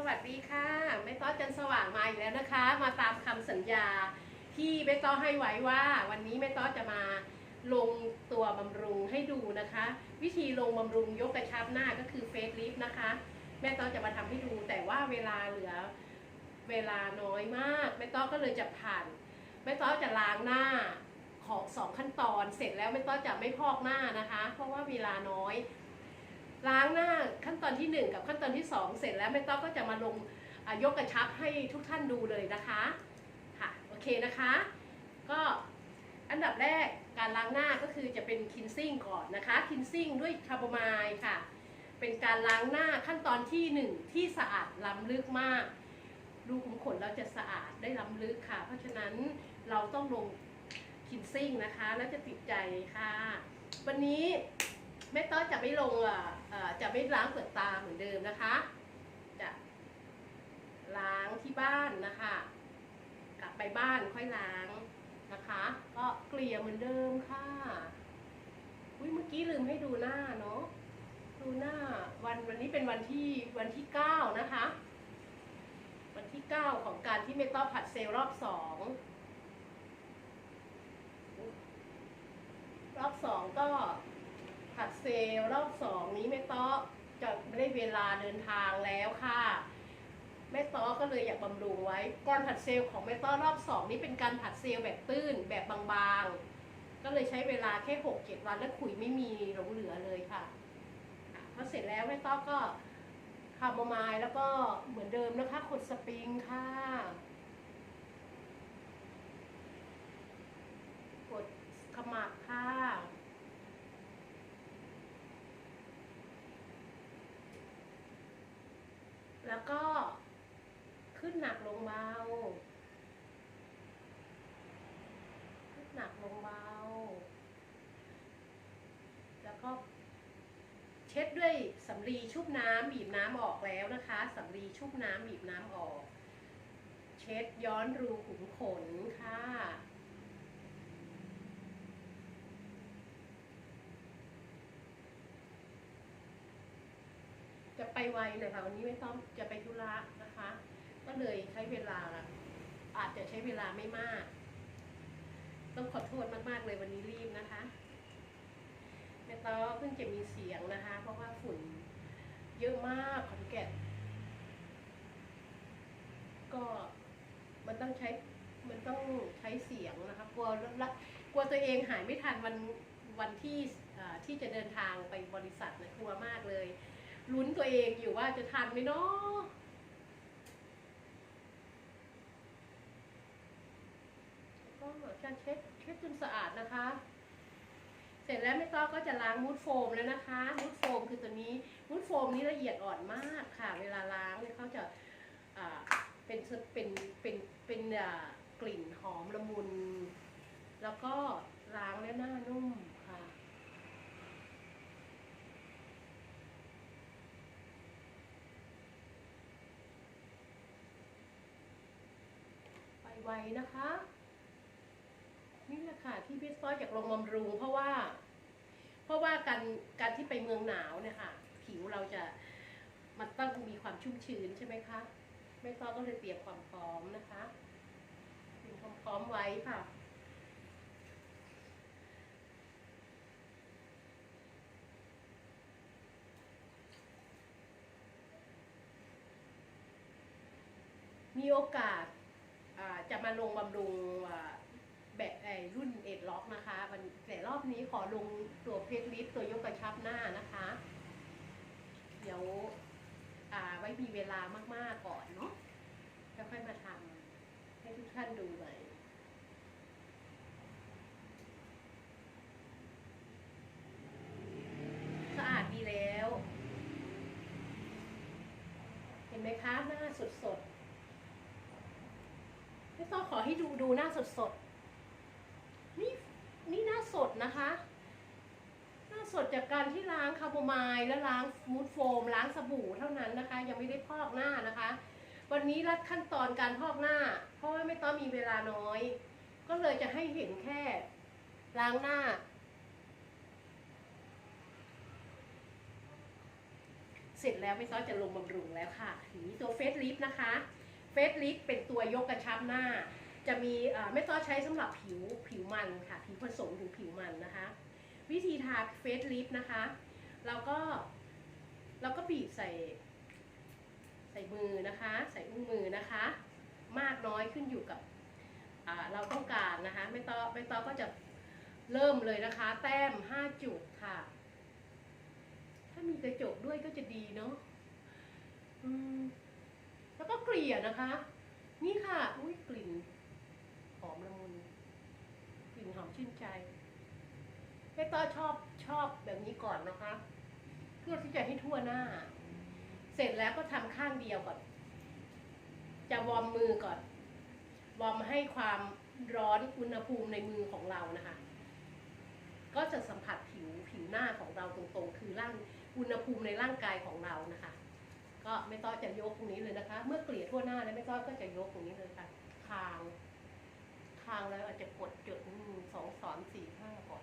สวัสดีค่ะแม่ต้อจันสว่างมาอีกแล้วนะคะ มาตามคำสัญญาที่แม่ต้อให้ไว้ว่า วันนี้แม่ต้อจะมาลงตัวบำรุงให้ดูนะคะ วิธีลงบำรุงยกกระชับหน้าก็คือเฟสลิฟต์นะคะ แม่ต้อจะมาทำให้ดู แต่ว่าเวลาเหลือเวลาน้อยมากแม่ต้อก็เลยจะผ่านแม่ต้อจะล้างหน้าของสองขั้นตอน เสร็จแล้วแม่ต้อจะไม่พอกหน้านะคะ เพราะว่าเวลาน้อย ล้างหน้าขั้นตอนที่ 1 กับขั้นตอนที่ 2 เสร็จแล้วแม่ต้อก็จะมาลงยกกระชับให้ทุกท่านดูเลยนะคะค่ะโอเคนะคะ ก็อันดับแรกการล้างหน้าก็คือจะเป็นคินซิ่งก่อนนะคะคินซิ่งด้วยคาร์บอไมล์ค่ะ เป็นการล้างหน้าขั้นตอนที่ 1 ที่สะอาดล้ำลึกมากรูขุมขนเราจะสะอาดได้ล้ำลึกค่ะ เพราะฉะนั้นเราต้องลงคินซิ่งนะคะ แล้วจะติดใจค่ะ วันนี้ แม่ต้อจะไม่ลงอะจะไม่ล้างเปลือกตาเหมือนเดิมนะคะ จะล้างที่บ้านนะคะ กลับไปบ้านค่อยล้างนะคะ ก็เกลี่ยเหมือนเดิมค่ะอุ้ยเมื่อกี้ลืมให้ดูหน้าเนาะดูหน้าวันวันนี้เป็นวันที่วันที่เก้านะคะ วันที่เก้าของการที่เมต้อผัดเซลล์รอบสองรอบสองก็ ผัดเซลล์รอบสองนี้แม่ต้อจะไม่ได้เวลาเดินทางแล้วค่ะแม่ต้อก็เลยอยากบำรุงไว้ก่อนผัดเซลล์ของแม่ต้อรอบสองนี้เป็นการผัดเซลล์แบบตื้นแบบบางๆ ก็เลยใช้เวลาแค่หกเจ็ดวันแล้วขุยไม่มีหลงเหลือเลยค่ะอะพอเสร็จแล้วแม่ต้อก็คาโมไมล์แล้วก็เหมือนเดิมนะคะขดสปริงค่ะกดขมับค่ะ แล้วก็ขึ้นหนักลงเบา ขึ้นหนักลงเบา แล้ว ก็เช็ดด้วยสำลีชุบน้ำบีบน้ำออกแล้วนะคะสำลีชุบน้ำบีบน้ำออก เช็ดย้อนรูขุมขนค่ะจะไปไวน่อยค่ะวันนี้ไม่ต้องจะไปธุระนะคะ ก็เลยใช้เวลาอาจจะใช้เวลาไม่มาก ต้องขอโทษมากๆเลยวันนี้รีบนะคะ แม่ต้อเพิ่งจะมีเสียงนะคะ เพราะว่าฝุ่นเยอะมากขอนแก่นก็มันต้องใช้มันต้องใช้เสียงนะคะกลัวละกลัวตัวเองหายไม่ทันวันวันที่ที่จะเดินทางไปบริษัทนะกลัวมากเลยลุ้นตัวเองอยู่ว่าจะทันไหมเนาะก็การเช็ดเช็ดจนสะอาดนะคะ เสร็จแล้วไม่ต้อก็จะล้างมูดโฟมแล้วนะคะมูดโฟมคือตัวนี้มูดโฟมนี้ละเอียดอ่อนมากค่ะ เวลาล้างเนี่ยเขาจะเป็นเป็นเป็นเป็นกลิ่นหอมละมุน แล้วก็ล้างแล้วหน้านุ่มค่ะไปไวนะคะ นี่แหละค่ะที่พี่ต้อยอยากลงบำรุง เพราะว่า เพราะว่าการการที่ไปเมืองหนาวเนี่ยค่ะ ผิวเราจะมันต้องมีความชุ่มชื้นใช่ไหมคะแม่ต้อก็เลยเตรียมความพร้อมนะคะเตรียมความพร้อมไว้ค่ะมีโอกาสจะมาลงบำรุงอ่า รุ่นเอ็ดล็อกนะคะวันแต่รอบนี้ขอลงตัวเพชรลิฟตัวยกกระชับหน้านะคะ เดี๋ยวอ่าไว้มีเวลามากๆก่อนเนาะแล้วค่อยมาทำให้ทุกท่านดูหม่สะอาดดีแล้ว เห็นไหมคะหน้าสดๆไม่ต้องขอให้ดูดูหน้าสดสดๆ น้าสดนะคะ หน้าสดจากการที่ล้างคาร์บไมล์และล้างมูดโฟม ล้างสบู่เท่านั้นนะคะ ยังไม่ได้พอกหน้านะคะ วันนี้รัดขั้นตอนการพอกหน้า เพราะว่าไม่ต้องมีเวลาน้อย ก็เลยจะให้เห็นแค่ ล้างหน้า เสร็จแล้วไม่ซ้อจะลงบำรุงแล้วค่ะนี้ตัวเฟสลิฟนะคะเฟสลิฟเป็นตัวยกกระชับหน้า จะมีเม่ต้องใช้สำหรับผิวผิวมันค่ะ ผิวผสมถึงผิวมันนะคะ วิธีทาเฟสลิฟนะคะเราก็เราก็บีบใส่ ใส่มือนะคะ ใส่อุ้งมือนะคะ มากน้อยขึ้นอยู่กับเราต้องการนะคะไม่ต้องไม่ต้อก็จะเริ่มเลยนะคะ แต้ม5จุดค่ะ ถ้ามีกระจกด้วยก็จะดีเนาะแล้วก็เกลี่ยนะคะ นี่ค่ะ อุ้ยกลิ่น หอมละมุนกลิ่นหอมชื่นใจแม่ต้อชอบชอบแบบนี้ก่อนนะคะเพื่อที่จะให้ทั่วหน้า เสร็จแล้วก็ทำข้างเดียวก่อน จะวอร์มมือก่อน วอร์มให้ความร้อนอุณหภูมิในมือของเรานะคะ ก็จะสัมผัสผิวผิวหน้าของเราตรงๆ คือร่างอุณหภูมิในร่างกายของเรานะคะ ก็ไม่ต้องจะยกตรงนี้เลยนะคะ เมื่อเกลี่ยทั่วหน้าแล้วไม่ต้องก็จะยกตรงนี้เลยค่ะคาง คางแล้วอาจจะกดจุดหนึ่งสองสามสี่ห้าก่อน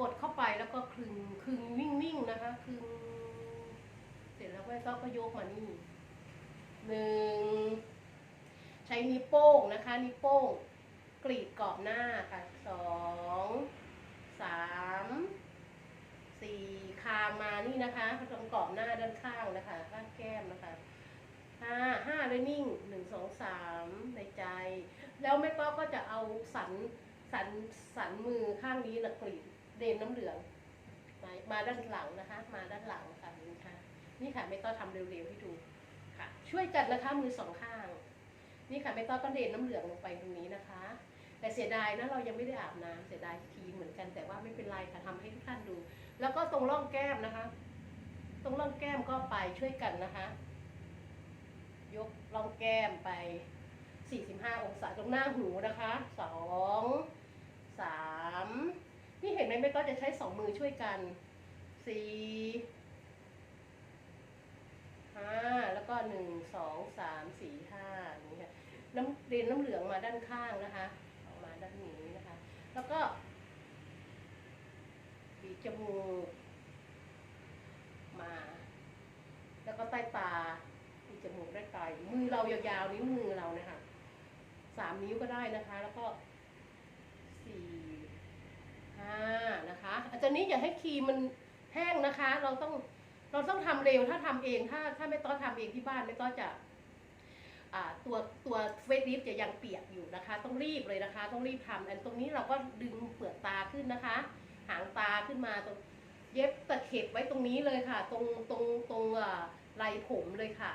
กดเข้าไปแล้วก็คลึงคลึงนิ่งๆนะคะคลึงเสร็จแล้วไม่ต้องก็ยกมานี่หนึ่งใช้นิ้วโป้งนะคะ นิ้วโป้ง กรีดกรอบหน้าค่ะสองสามสี่คางมานี่นะคะตรงกรอบหน้าด้านข้างนะคะข้างแก้มนะคะห้าห้าเลยนิ่งหนึ่งสองสามในใจ แล้วแม่ต้อก็จะเอาสันสันสันมือข้างนี้นะกรีดเดนน้ำเหลืองมามาด้านหลังนะคะ มาด้านหลังค่ะนี่ค่ะ นี่ค่ะไม่ต้อทำเร็วๆให้ดูค่ะ ช่วยกันนะคะมือสองข้าง นี่ค่ะไม่ต้อก็เดนน้ำเหลืองลงไปตรงนี้นะคะ แต่เสียดายนะเรายังไม่ได้อาบน้ำเสียดายทีเหมือนกันแต่ว่าไม่เป็นไรค่ะทำให้ทุกท่านดู แล้วก็ตรงร่องแก้มนะคะ ตรงร่องแก้มก็ไปช่วยกันนะคะ ยกร่องแก้มไป 45 องศาตรงหน้าหูนะคะสองสามนี่เห็นไหมไม่ต้อจะใช้สองมือช่วยกันสี่ห้าแล้วก็หนึ่งสองสามสี่ห้าอย่างนี้ค่ะน้ำเรียนน้ำเหลืองมาด้านข้างนะคะออกมาด้านนี้นะคะ แล้วก็ปีจมูกมา แล้วก็ใต้ตาปีจมูกใต้ตามือเรายาวๆนิ้มือเราเนี่ยค่ะ สามนิ้วก็ได้นะคะ แล้วก็สี่ห้านะคะอาจารย์นี้อย่าให้ครีมมันแห้งนะคะ เราต้องเราต้องทำเร็วถ้าทำเองถ้าถ้าไม่ต้อทำเองที่บ้านไม่ต้อจะตัวตัวเฟสลิฟจะยังเปียกอยู่นะคะ ต้องรีบเลยนะคะ ต้องรีบทำอันตรงนี้เราก็ดึงเปลือกตาขึ้นนะคะ หางตาขึ้นมาตรงเย็บตะเข็บไว้ตรงนี้เลยค่ะ ตรงตรงตรงอ่าไหลผมเลยค่ะ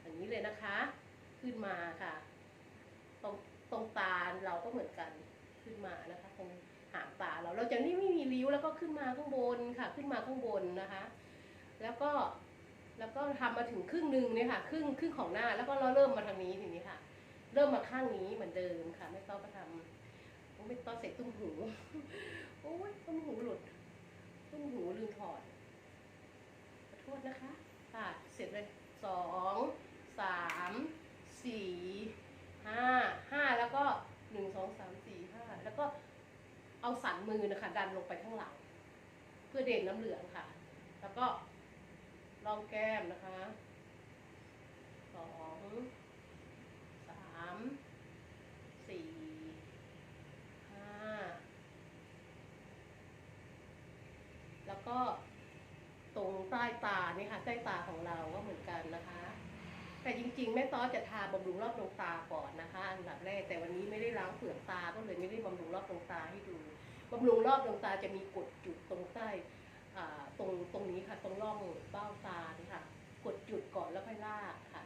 อย่างนี้เลยนะคะ ขึ้นมาค่ะ ตรงตาเราก็เหมือนกันขึ้นมานะคะตรงหางตาเราเราจะนี่ไม่มีริ้วแล้วก็ขึ้นมาข้างบนค่ะ ขึ้นมาข้างบนนะคะ แล้วก็แล้วก็ทำมาถึงครึ่งหนึ่งเนี่ยค่ะครึ่งครึ่งของหน้าแล้วก็เราเริ่มมาทางนี้ทีนี้ค่ะ เริ่มมาข้างนี้เหมือนเดิมค่ะไม่ต้องมาทำโอ้ไม่ต้องใส่ตุ้มหูโอ้ยตุ้มหูหลุด ตุ้มหูลืมถอดขอโทษนะคะ ค่ะ เสร็จเลยสองสามสี่ ห้าห้าแล้วก็หนึ่งสองสามสี่ห้าแล้วก็เอาสันมือนะคะ ดันลงไปข้างหลัง เพื่อเด่นน้ำเหลืองค่ะ แล้วก็ร่องแก้มนะคะสองสามสี่ห้าแล้วก็ตรงใต้ตานี่ค่ะใต้ตาของเราก็เหมือนกันนะคะ แต่จริง ๆ แม่ต้อจะทาบำรุงรอบดวงตาก่อนนะคะ อันดับแรกแต่วันนี้ไม่ได้ล้างเปลือกตาก็เลยไม่ได้บำรุงรอบดวงตาให้ดูบำรุงรอบดวงตาจะมีกดจุดตรงใต้ตรงตรงนี้ค่ะ ตรงร่องเบ้าตานี่ค่ะ กดจุดก่อนแล้วค่อยลากค่ะ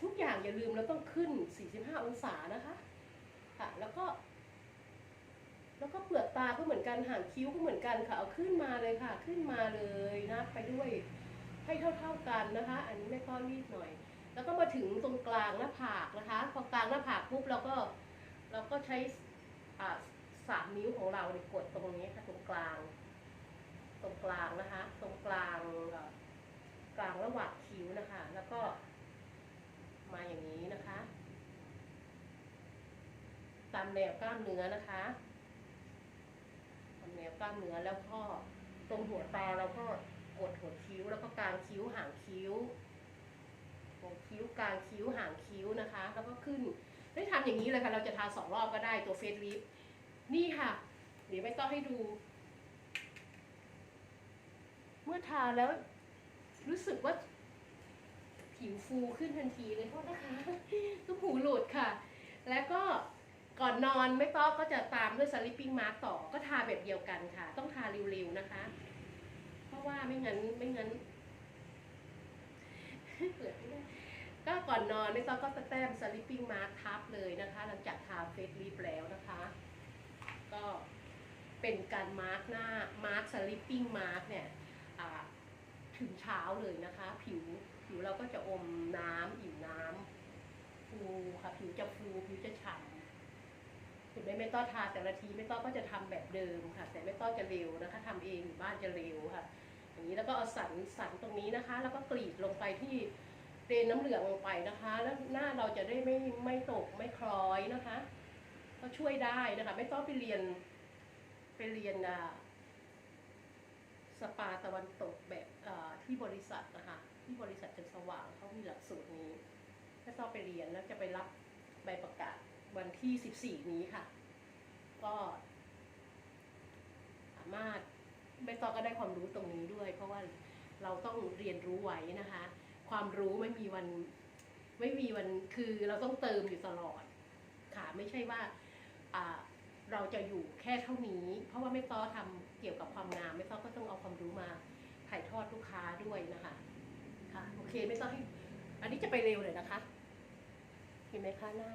ทุกอย่างอย่าลืมเราต้องขึ้น 45 องศานะคะค่ะ แล้วก็ แล้วก็เปลือกตาก็เหมือนกันหางคิ้วก็เหมือนกันค่ะเอาขึ้นมาเลยค่ะ ขึ้นมาเลยนะไปด้วยให้เท่า ๆกันนะคะ อันนี้ไม่ก็รีบหน่อย แล้วก็มาถึงตรงกลางหน้าผากนะคะพอกลางหน้าผากปุ๊บเราก็เราก็ใช้สามนิ้วของเราเนี่ยกดตรงนี้ค่ะตรงกลาง ตรงกลางนะคะ ตรงกลางกลางระหว่างคิ้วนะคะ แล้วก็มาอย่างนี้นะคะ ตามแนวกล้ามเนื้อนะคะตามแนวกล้ามเนื้อแล้วก็ตรงหัวตาเราก็กดหัวคิ้วแล้วก็กลางคิ้วห่างคิ้ว คิ้วกลางคิ้ว ห่างคิ้วนะคะ แล้วก็ขึ้นได้ทำอย่างนี้เลยค่ะ เราจะทาสองรอบก็ได้ตัวเฟซลิฟนี่ค่ะ เดี๋ยวไม่ต้องให้ดู เมื่อทาแล้ว รู้สึกว่า ผิวฟูขึ้นทันทีเลยโทษนะคะตุ้มหูหลุดค่ะ แล้วก็ก่อนนอนไม่ต้องก็จะตามด้วยสลิปปิ้งมาร์กต่อ ก็ทาแบบเดียวกันค่ะ ต้องทาเร็วๆนะคะ เพราะว่าไม่งั้นไม่งั้นเปิดไม่ได้ ก็ก่อนนอนไม่ต้องก็แต้มสลิปปิ้งมาร์กทับเลยนะคะ หลังจากทาเฟสลิปแล้วนะคะ ก็เป็นการมาร์กหน้ามาร์กสลิปปิ้งมาร์กเนี่ยถึงเช้าเลยนะคะ ผิวผิวเราก็จะอมน้ำอิ่มน้ำฟูค่ะผิวจะฟูผิวจะฉ่ำถึงแม้ไม่ต้องทาแต่ละทีไม่ต้องก็จะทำแบบเดิมค่ะ แต่ไม่ต้องจะเร็วนะคะทำเองอยู่บ้านจะเร็วค่ะอย่างนี้แล้วก็เอาสันสันตรงนี้นะคะ แล้วก็กรีดลงไปที่ เตนน้ำเหลืองลงไปนะคะ แล้วหน้าเราจะได้ไม่ไม่ตกไม่คล้อยนะคะ ก็ช่วยได้นะคะ ไม่ต้องไปเรียนไปเรียนสปาตะวันตกแบบที่บริษัทนะคะ ที่บริษัทจันสว่างเขามีหลักสูตรนี้ไม่ต้องไปเรียนแล้วจะไปรับใบประกาศวันที่ 14 นี้ค่ะ ก็สามารถไม่ต้องก็ได้ความรู้ตรงนี้ด้วย เพราะว่าเราต้องเรียนรู้ไว้นะคะ ความรู้ไม่มีวัน ไม่มีวันคือเราต้องเติมอยู่ตลอด ค่ะไม่ใช่ว่าเราจะอยู่แค่เท่านี้ เพราะว่าไม่ต้อทำเกี่ยวกับความงามไม่ต้อก็ต้องเอาความรู้มาถ่ายทอดลูกค้าด้วยนะคะค่ะโอเคไม่ต้องให้อันนี้จะไปเร็วเลยนะคะเห็นไหมคะหน้า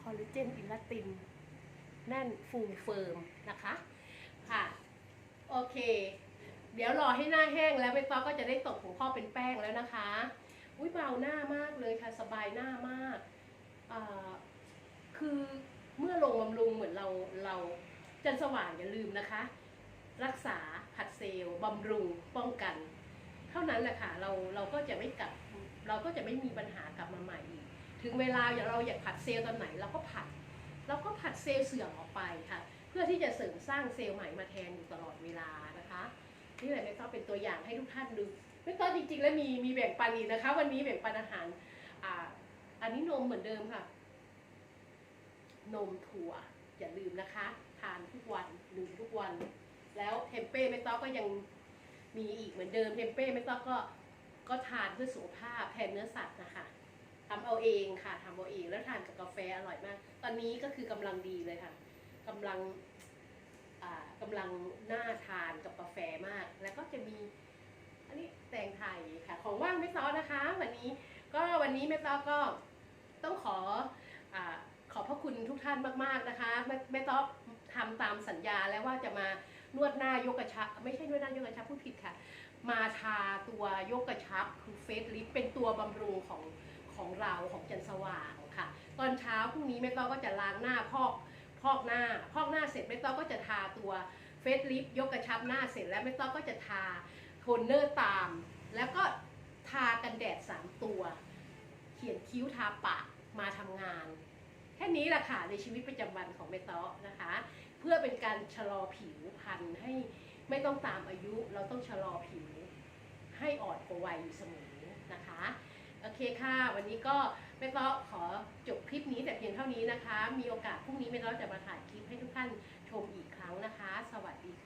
คอลลาเจนอิลาติน แน่นฟูเฟิร์มนะคะค่ะโอเค เดี๋ยวรอให้หน้าแห้งแล้วใบตองก็จะได้ตกของพ่อเป็นแป้งแล้วนะคะอุ้ยเบาหน้ามากเลยค่ะสบายหน้ามากคือเมื่อลงบำรุงเหมือนเราเราจันสว่างอย่าลืมนะคะ รักษาผัดเซลล์บำรุงป้องกัน เท่านั้นแหละค่ะเราเราก็จะไม่กลับ เราก็จะไม่มีปัญหากลับมาใหม่อีก ถึงเวลาอย่าเราอยากผัดเซลล์ตอนไหนเราก็ผัด เราก็ผัดเซลล์เสื่อมออกไปค่ะ เพื่อที่จะเสริมสร้างเซลล์ใหม่มาแทนอยู่ตลอดเวลานะคะนี่แหละไม่ต้อเป็นตัวอย่างให้ทุกท่านดูไม่ต้อจริงๆ แล้วมีมีแบ่งปันอีกนะคะ วันนี้แบ่งปันอาหารอ่าอันนี้นมเหมือนเดิมค่ะ นมถั่วอย่าลืมนะคะ ทานทุกวันดื่มทุกวัน แล้วเทมเป้ไม่ต้อก็ยังมีอีกเหมือนเดิมเทมเป้ไม่ต้อก็ก็ทานเพื่อสุขภาพแทนเนื้อสัตว์นะคะ ทำเอาเองค่ะทำเอาเองแล้วทานกับกาแฟอร่อยมาก ตอนนี้ก็คือกำลังดีเลยค่ะกำลังอ่ากำลังน่าทานกับกาแฟมาก แล้วก็จะมีอันนี้แตงไทยค่ะ ของว่างไม่ซ้อนะคะ วันนี้ก็วันนี้แม่ต้อก็ต้องขออขอบพระคุณทุกท่านมากๆนะคะแม่แม่ต้อทำตามสัญญาแล้วว่าจะมานวดหน้ายกกระชับ ไม่ใช่นวดหน้ายกกระชับพูดผิดค่ะ มาทาตัวยกกระชับคือเฟสลิฟเป็นตัวบำรุงของ ของเราของจันสว่างค่ะ ตอนเช้าพรุ่งนี้แม่ต้อก็จะล้างหน้าพอกพอกหน้า พอกหน้าเสร็จแม่ต้อก็จะทาตัวเฟสลิฟยกกระชับหน้าเสร็จแล้วแม่ต้อก็จะทาโทนเนอร์ตาม แล้วก็ทากันแดด 3 ตัว เขียนคิ้วทาปากมาทำงาน แค่นี้แหละค่ะในชีวิตประจำวันของเมตาะนะคะ เพื่อเป็นการชะลอผิวพรรณให้ไม่ต้องตามอายุเราต้องชะลอผิวให้อ่อนกว่าวัยอยู่เสมอนะคะ โอเคค่ะ วันนี้ก็แมตาะขอจบคลิปนี้แต่เพียงเท่านี้นะคะ มีโอกาสพรุ่งนี้แมตาะจะมาถ่ายคลิปให้ทุกท่านชมอีกครั้งนะคะ สวัสดีค่ะ